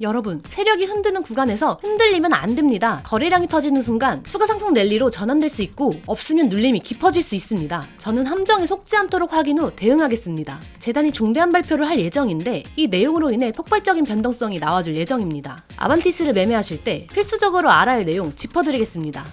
여러분, 세력이 흔드는 구간에서 흔들리면 안 됩니다. 거래량이 터지는 순간 추가 상승 랠리로 전환될 수 있고 없으면 눌림이 깊어질 수 있습니다. 저는 함정에 속지 않도록 확인 후 대응하겠습니다. 재단이 중대한 발표를 할 예정인데 이 내용으로 인해 폭발적인 변동성이 나와줄 예정입니다. 아반티스를 매매하실 때 필수적으로 알아야 할 내용 짚어드리겠습니다.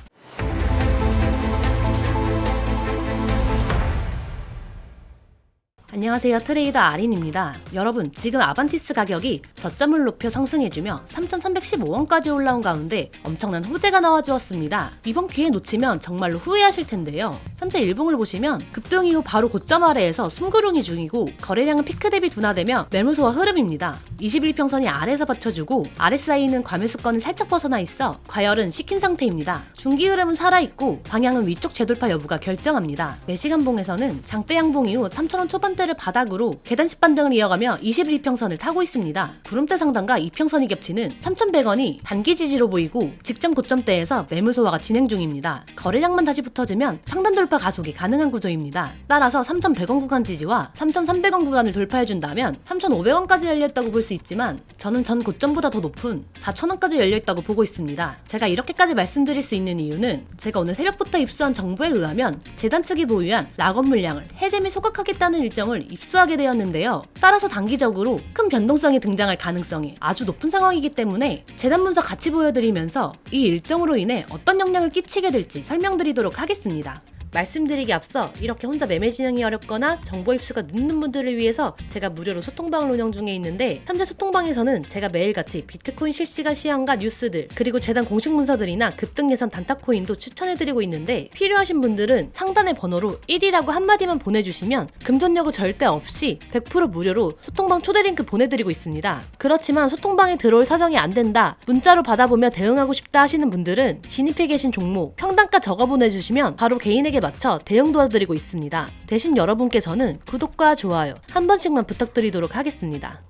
안녕하세요 트레이더 아린입니다. 여러분 지금 아반티스 가격이 저점을 높여 상승해주며 3,315원까지 올라온 가운데 엄청난 호재가 나와주었습니다. 이번 기회 놓치면 정말로 후회하실 텐데요. 현재 일봉을 보시면 급등 이후 바로 고점 아래에서 숨구릉이 중이고 거래량은 피크 대비 둔화되며 매물소와 흐름입니다. 21평선이 아래에서 받쳐주고 RSI는 과매수권은 살짝 벗어나 있어 과열은 식힌 상태입니다. 중기 흐름은 살아있고 방향은 위쪽 재돌파 여부가 결정합니다. 4시간 봉에서는 장대 양봉 이후 3,000원 초반대 를 바닥으로 계단식 반등을 이어가며 21평선을 타고 있습니다. 구름대 상단과 이평선이 겹치는 3,100원이 단기 지지로 보이고 직전 고점대에서 매물 소화가 진행 중입니다. 거래량만 다시 붙어주면 상단 돌파 가속이 가능한 구조입니다. 따라서 3,100원 구간 지지와 3,300원 구간을 돌파해준다면 3,500원까지 열렸다고 볼 수 있지만 저는 전 고점보다 더 높은 4,000원까지 열려있다고 보고 있습니다. 제가 이렇게까지 말씀드릴 수 있는 이유는 제가 오늘 새벽부터 입수한 정보에 의하면 재단 측이 보유한 락업 물량을 해제 및 소각하겠다는 일정을 입수하게 되었는데요. 따라서 단기적으로 큰 변동성이 등장할 가능성이 아주 높은 상황이기 때문에 재단 문서 같이 보여드리면서 이 일정으로 인해 어떤 영향을 끼치게 될지 설명드리도록 하겠습니다. 말씀드리기 앞서 이렇게 혼자 매매 진행이 어렵거나 정보 입수가 늦는 분들을 위해서 제가 무료로 소통방을 운영 중에 있는데 현재 소통방에서는 제가 매일같이 비트코인 실시간 시황과 뉴스들 그리고 재단 공식 문서들이나 급등 예상 단타코인도 추천해드리고 있는데 필요하신 분들은 상단의 번호로 1이라고 한마디만 보내주시면 금전여고 절대 없이 100% 무료로 소통방 초대 링크 보내드리고 있습니다. 그렇지만 소통방에 들어올 사정이 안 된다 문자로 받아보며 대응하고 싶다 하시는 분들은 진입해 계신 종목 평단가 적어 보내주시면 바로 개인에게 맞춰 대응 도와드리고 있습니다. 대신 여러분께서는 구독과 좋아요 한 번씩만 부탁드리도록 하겠습니다.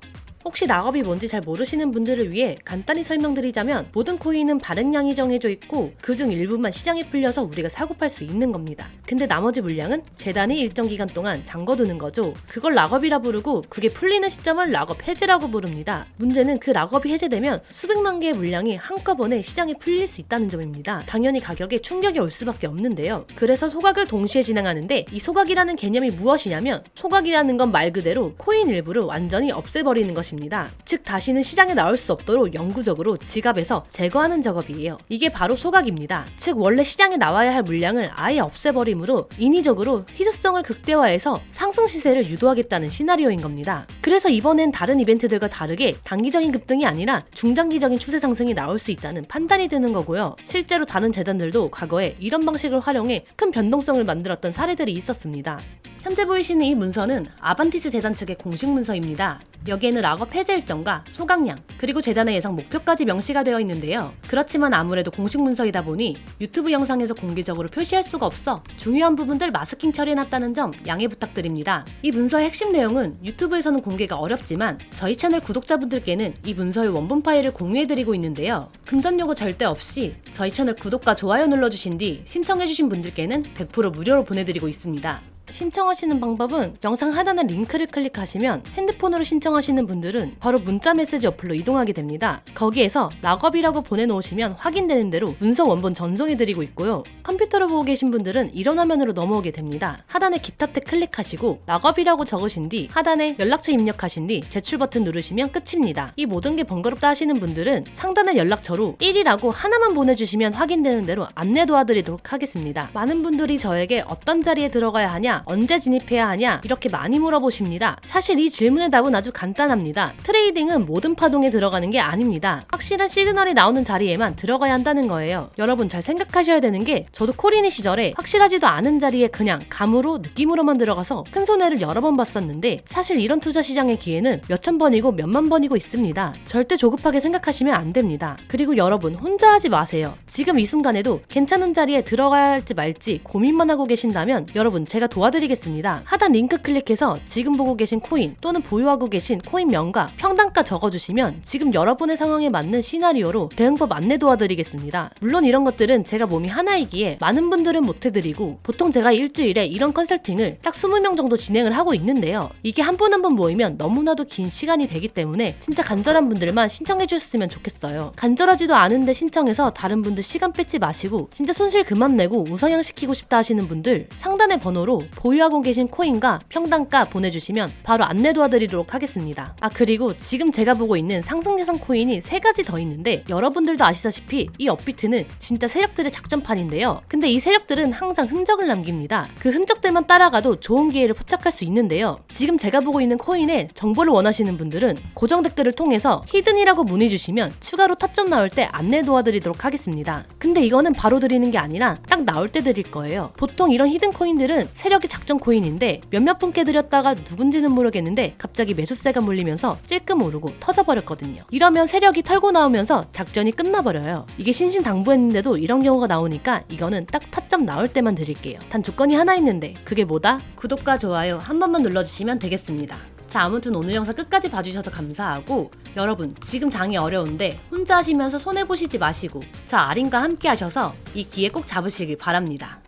혹시 낙업이 뭔지 잘 모르시는 분들을 위해 간단히 설명드리자면 모든 코인은 발행량이 정해져 있고 그중 일부만 시장에 풀려서 우리가 사고 팔 수 있는 겁니다. 근데 나머지 물량은 재단이 일정 기간 동안 잠궈두는 거죠. 그걸 락업이라 부르고 그게 풀리는 시점을 락업 해제라고 부릅니다. 문제는 그 락업이 해제되면 수백만 개의 물량이 한꺼번에 시장에 풀릴 수 있다는 점입니다. 당연히 가격에 충격이 올 수밖에 없는데요. 그래서 소각을 동시에 진행하는데 이 소각이라는 개념이 무엇이냐면 소각이라는 건 말 그대로 코인 일부를 완전히 없애버리는 것입니다. 것입니다. 즉 다시는 시장에 나올 수 없도록 영구적으로 지갑에서 제거하는 작업이에요. 이게 바로 소각입니다. 즉 원래 시장에 나와야 할 물량을 아예 없애버림으로 인위적으로 희소성을 극대화해서 상승 시세를 유도하겠다는 시나리오인 겁니다. 그래서 이번엔 다른 이벤트들과 다르게 단기적인 급등이 아니라 중장기적인 추세 상승이 나올 수 있다는 판단이 드는 거고요. 실제로 다른 재단들도 과거에 이런 방식을 활용해 큰 변동성을 만들었던 사례들이 있었습니다. 현재 보이시는 이 문서는 아반티스 재단 측의 공식 문서입니다. 여기에는 락업 폐쇄 일정과 소각량, 그리고 재단의 예상 목표까지 명시가 되어 있는데요. 그렇지만 아무래도 공식 문서이다 보니 유튜브 영상에서 공개적으로 표시할 수가 없어 중요한 부분들 마스킹 처리해놨다는 점 양해 부탁드립니다. 이 문서의 핵심 내용은 유튜브에서는 공개가 어렵지만 저희 채널 구독자분들께는 이 문서의 원본 파일을 공유해드리고 있는데요. 금전 요구 절대 없이 저희 채널 구독과 좋아요 눌러주신 뒤 신청해주신 분들께는 100% 무료로 보내드리고 있습니다. 신청하시는 방법은 영상 하단에 링크를 클릭하시면 핸드폰으로 신청하시는 분들은 바로 문자 메시지 어플로 이동하게 됩니다. 거기에서 락업이라고 보내놓으시면 확인되는 대로 문서 원본 전송해드리고 있고요. 컴퓨터로 보고 계신 분들은 이런 화면으로 넘어오게 됩니다. 하단에 기타 탭 클릭하시고 락업이라고 적으신 뒤 하단에 연락처 입력하신 뒤 제출 버튼 누르시면 끝입니다. 이 모든 게 번거롭다 하시는 분들은 상단의 연락처로 1이라고 하나만 보내주시면 확인되는 대로 안내 도와드리도록 하겠습니다. 많은 분들이 저에게 어떤 자리에 들어가야 하냐 언제 진입해야 하냐 이렇게 많이 물어보십니다. 사실 이 질문의 답은 아주 간단합니다. 트레이딩은 모든 파동에 들어가는 게 아닙니다. 확실한 시그널이 나오는 자리에만 들어가야 한다는 거예요. 여러분 잘 생각하셔야 되는 게 저도 코리니 시절에 확실하지도 않은 자리에 그냥 감으로 느낌으로만 들어가서 큰 손해를 여러 번 봤었는데 사실 이런 투자 시장의 기회는 몇천 번이고 몇만 번이고 있습니다. 절대 조급하게 생각하시면 안 됩니다. 그리고 여러분 혼자 하지 마세요. 지금 이 순간에도 괜찮은 자리에 들어가야 할지 말지 고민만 하고 계신다면 여러분 제가 도와 도와드리겠습니다. 하단 링크 클릭해서 지금 보고 계신 코인 또는 보유하고 계신 코인명과 평단가 적어주시면 지금 여러분의 상황에 맞는 시나리오로 대응법 안내 도와드리겠습니다. 물론 이런 것들은 제가 몸이 하나이기에 많은 분들은 못해드리고 보통 제가 일주일에 이런 컨설팅을 딱 20명 정도 진행을 하고 있는데요. 이게 한 분 한 분 모이면 너무나도 긴 시간이 되기 때문에 진짜 간절한 분들만 신청해 주셨으면 좋겠어요. 간절하지도 않은데 신청해서 다른 분들 시간 뺏지 마시고 진짜 손실 그만 내고 우상향 시키고 싶다 하시는 분들 상단의 번호로 보유하고 계신 코인과 평단가 보내주시면 바로 안내 도와드리도록 하겠습니다. 아 그리고 지금 제가 보고 있는 상승 예상 코인이 세 가지 더 있는데 여러분들도 아시다시피 이 업비트는 진짜 세력들의 작전판인데요. 근데 이 세력들은 항상 흔적을 남깁니다. 그 흔적들만 따라가도 좋은 기회를 포착할 수 있는데요. 지금 제가 보고 있는 코인의 정보를 원하시는 분들은 고정 댓글을 통해서 히든이라고 문의 주시면 추가로 타점 나올 때 안내 도와드리도록 하겠습니다. 근데 이거는 바로 드리는 게 아니라 딱 나올 때 드릴 거예요. 보통 이런 히든 코인들은 세력 의 작전 코인인데 몇몇 분께 드렸다가 누군지는 모르겠는데 갑자기 매수세가 몰리면서 찔끔 오르고 터져버렸거든요. 이러면 세력이 털고 나오면서 작전이 끝나버려요. 이게 신신당부했는데도 이런 경우가 나오니까 이거는 딱 타점 나올 때만 드릴게요. 단 조건이 하나 있는데 그게 뭐다? 구독과 좋아요 한 번만 눌러주시면 되겠습니다. 자, 아무튼 오늘 영상 끝까지 봐주셔서 감사하고 여러분 지금 장이 어려운데 혼자 하시면서 손해보시지 마시고 저 아린과 함께 하셔서 이 기회 꼭 잡으시길 바랍니다.